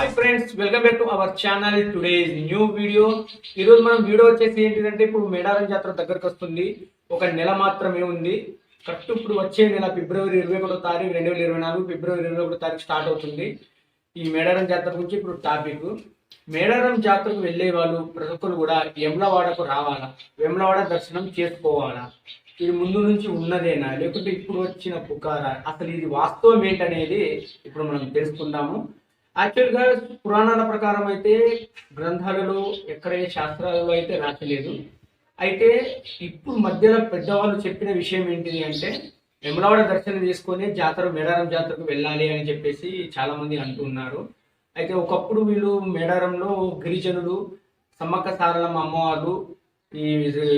Hi friends welcome back to our channel today new video ఈరోజు మనం video వచ్చేసి ఏంటిదంటే ఇప్పుడు మేడారం జాతర దగ్గరకు వస్తుంది. ఒక నెల మాత్రమే ఉంది. కరెక్ట్ ఇప్పుడు వచ్చే నెల ఫిబ్రవరి ఇరవై ఒకటో తారీఖు రెండు వేల ఇరవై నాలుగు ఫిబ్రవరి ఇరవై ఒకటో తారీఖు స్టార్ట్ అవుతుంది. ఈ మేడారం జాతర గురించి ఇప్పుడు టాపిక్ మేడారం జాతరకు వెళ్ళే వాళ్ళు ప్రతి ఒక్కరు కూడా వెమ్లవాడకు రావాలా? వెమ్లవాడ దర్శనం చేసుకోవాలా? ఇది ముందు నుంచి ఉన్నదేనా? లేకుంటే ఇప్పుడు వచ్చిన పుకారా? అసలు ఇది వాస్తవం ఏంటనేది ఇప్పుడు మనం తెలుసుకుందాము. యాక్చువల్గా పురాణాల ప్రకారం అయితే గ్రంథాలలో ఎక్కడ శాస్త్రాలలో అయితే రాచలేదు అయితే ఇప్పుడు మధ్యలో పెద్దవాళ్ళు చెప్పిన విషయం ఏంటిది అంటే వెమలవాడ దర్శనం చేసుకొని జాతర మేడారం జాతరకు వెళ్ళాలి అని చెప్పేసి చాలామంది అంటున్నారు అయితే ఒకప్పుడు వీళ్ళు మేడారంలో గిరిజనులు సమ్మక్క సారలమ్మ అమ్మవారు ఈ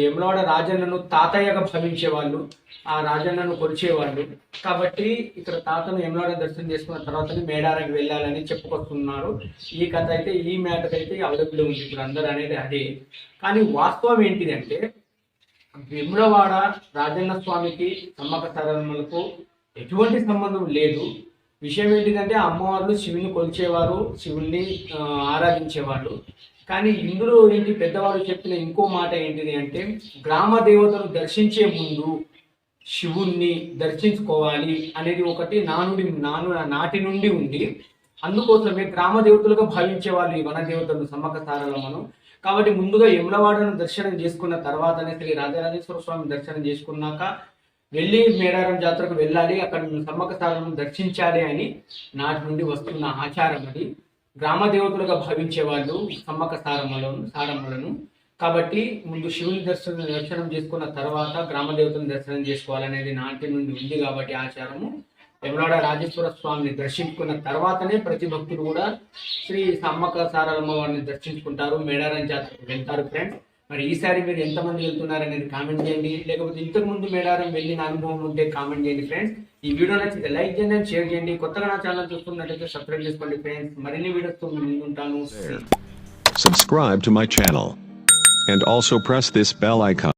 యమలవాడ రాజన్నను తాతయ్యగా భావించేవాళ్ళు ఆ రాజన్నను కొలిచేవాళ్ళు. కాబట్టి ఇక్కడ తాతను యమలవాడ దర్శనం చేసుకున్న తర్వాతనే మేడారానికి వెళ్ళాలని చెప్పుకొస్తున్నారు. ఈ కథ అయితే ఈ మ్యాటర్ అయితే అవైలబుల్ ఉంది. ఇప్పుడు అందరూ అనేది అదే. కానీ వాస్తవం ఏంటిదంటే విమ్లవాడ రాజన్న స్వామికి సమ్మక సారమ్మలకు ఎటువంటి సంబంధం లేదు. విషయం ఏంటిదంటే అమ్మవార్లు శివుని కొలిచేవారు శివుణ్ణి ఆరాధించేవాళ్ళు. కానీ ఇందులో ఏంటి పెద్దవాళ్ళు చెప్పిన ఇంకో మాట ఏంటిది అంటే గ్రామ దేవతను దర్శించే ముందు శివుణ్ణి దర్శించుకోవాలి అనేది ఒకటి నానుడి నాను నాటి నుండి ఉంది. అందుకోసమే గ్రామ దేవతలుగా భావించే వాళ్ళు ఈ వన దేవతలను సమ్మక్క సారలమ్మను కాబట్టి ముందుగా యములవాడను దర్శనం చేసుకున్న తర్వాతనే శ్రీ రాజరాజేశ్వర స్వామి దర్శనం చేసుకున్నాక వెళ్ళి మేడారం జాతరకు వెళ్ళాలి. అక్కడ సమ్మక సారలను దర్శించాలి అని నాటి నుండి వస్తున్న ఆచారం అది. గ్రామ దేవతలుగా భావించే వాళ్ళు సమ్మక్క సారమ్మలను సారమ్మలను కాబట్టి ముందు శివుని దర్శనం దర్శనం చేసుకున్న తర్వాత గ్రామ దేవతలను దర్శనం చేసుకోవాలనేది నాటి నుండి ఉంది కాబట్టి ఆచారము. యమలాడ రాజేశ్వర స్వామిని దర్శించుకున్న తర్వాతనే ప్రతి భక్తుడు కూడా శ్రీ సమ్మక్క సారమ్మ వారిని దర్శించుకుంటారు. మేడారం జాతరకు వెళ్తారు ఫ్రెండ్స్ మరి ఈసారి మీరు ఎంతమంది వెళ్తున్నారు అనేది కామెంట్ చేయండి. లేకపోతే ఇంతకు ముందు మేడారం వెళ్ళిన అనుభవం ఉంటే కామెంట్ చేయండి ఫ్రెండ్స్ ఈ వీడియో నచ్చితే లైక్ చేయండి షేర్ చేయండి. కొత్తగా నా ఛానల్ చూస్తున్నట్లయితే సబ్స్క్రైబ్ చేసుకోండి ఫ్రెండ్స్ మరిన్ని వీడియోస్తో మీ ముందు ఉంటాను. Subscribe to my channel. And also press this bell icon.